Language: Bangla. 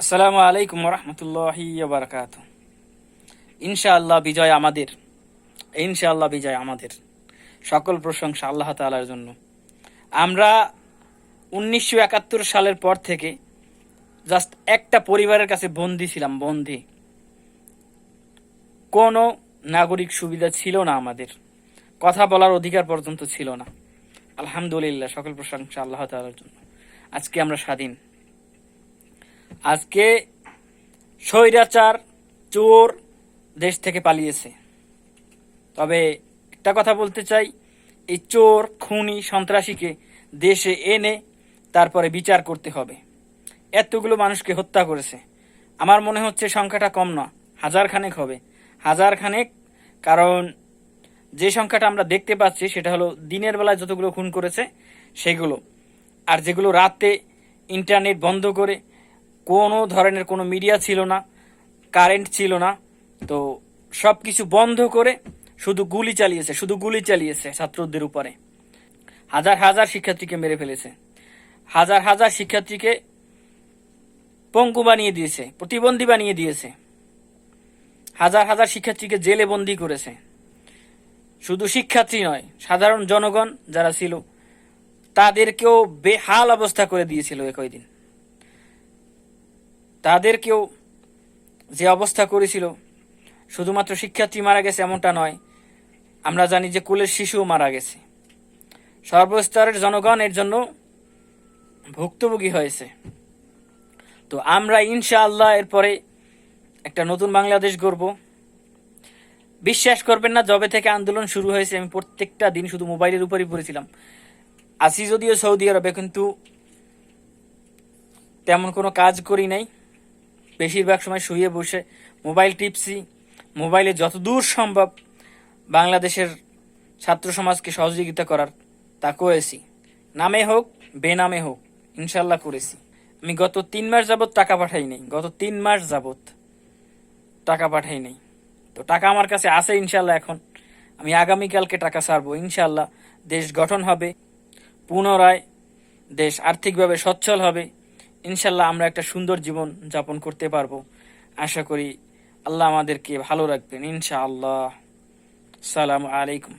আসসালামু আলাইকুম রহমতুল্লাহি বারকাত ইনশাআল্লাহ বিজয় আমাদের। ইনশাআল্লাহ বিজয় আমাদের। সকল প্রশংসা আল্লাহ তাআলার জন্য। আমরা উনিশশো একাত্তর সালের পর থেকে জাস্ট একটা পরিবারের কাছে বন্দি ছিলাম, বন্দি। কোনো নাগরিক সুবিধা ছিল না আমাদের। কথা বলার অধিকার পর্যন্ত ছিল না। আলহামদুলিল্লাহ, সকল প্রশংসা আল্লাহ তাআলার জন্য। আজকে আমরা স্বাধীন। আজকে স্বৈরাচার, চোর দেশ থেকে পালিয়েছে। তবে একটা কথা বলতে চাই, এই চোর, খুনি, সন্ত্রাসীকে দেশে এনে তারপরে বিচার করতে হবে। এতগুলো মানুষকে হত্যা করেছে। আমার মনে হচ্ছে সংখ্যাটা কম না হাজার খানেক হবে। হাজার খানেক কারণ যে সংখ্যাটা আমরা দেখতে পাচ্ছি সেটা হলো দিনের বেলায় যতগুলো খুন করেছে সেগুলো। আর যেগুলো রাতে ইন্টারনেট বন্ধ করে কোনো ধরনের কোনো মিডিয়া ছিল না, কারেন্ট ছিল না, তো সব কিছু বন্ধ করে শুধু গুলি চালিয়েছে, শুধু গুলি চালিয়েছে ছাত্রদের উপরে। হাজার হাজার শিক্ষার্থীকে মেরে ফেলেছে। হাজার হাজার শিক্ষার্থীকে পঙ্কু বানিয়ে দিয়েছে, প্রতিবন্ধী বানিয়ে দিয়েছে। হাজার হাজার শিক্ষার্থীকে জেলে বন্দি করেছে। শুধু শিক্ষার্থী নয়, সাধারণ জনগণ যারা ছিল, তাদেরকেও বেহাল অবস্থা করে দিয়েছিল একই দিন। তাদেরকেও যে অবস্থা করেছিল, শুধুমাত্র শিক্ষার্থী মারা গেছে এমনটা নয়, আমরা জানি যে কুলের শিশুও মারা গেছে। সর্বস্তরের জনগণ এর জন্য ভুক্তভোগী হয়েছে। তো আমরা ইনশাআল্লাহ এরপরে একটা নতুন বাংলাদেশ গড়ব। বিশ্বাস করবেন না জবে থেকে আন্দোলন শুরু হয়েছে, আমি প্রত্যেকটা দিন শুধু মোবাইলের উপরেই পড়েছিলাম। আসি যদিও সৌদি আরবে, কিন্তু তেমন কোনো কাজ করি নাই। বেশিরভাগ সময় শুয়ে বসে মোবাইল টিপসি, মোবাইলে যতদূর সম্ভব বাংলাদেশের ছাত্র সমাজকে সহযোগিতা করার তা করেছি। নামে হোক, বেনামে হোক ইনশাল্লাহ করেছি। আমি গত তিন মাস যাবৎ টাকা পাঠাই নাই। গত তিন মাস যাবৎ টাকা পাঠাই নাই। তো টাকা আমার কাছে আছে ইনশাল্লাহ এখন। আমি আগামীকালকে টাকা ছাড়বো। ইনশাল্লাহ দেশ গঠন হবে, পুনরায় দেশ আর্থিকভাবে সচ্ছল হবে। ইনশাল্লাহ আমরা একটা সুন্দর জীবন যাপন করতে পারব। আশা করি আল্লাহ আমাদেরকে ভালো রাখবেন, ইনশাআল্লাহ। সালাম আলাইকুম।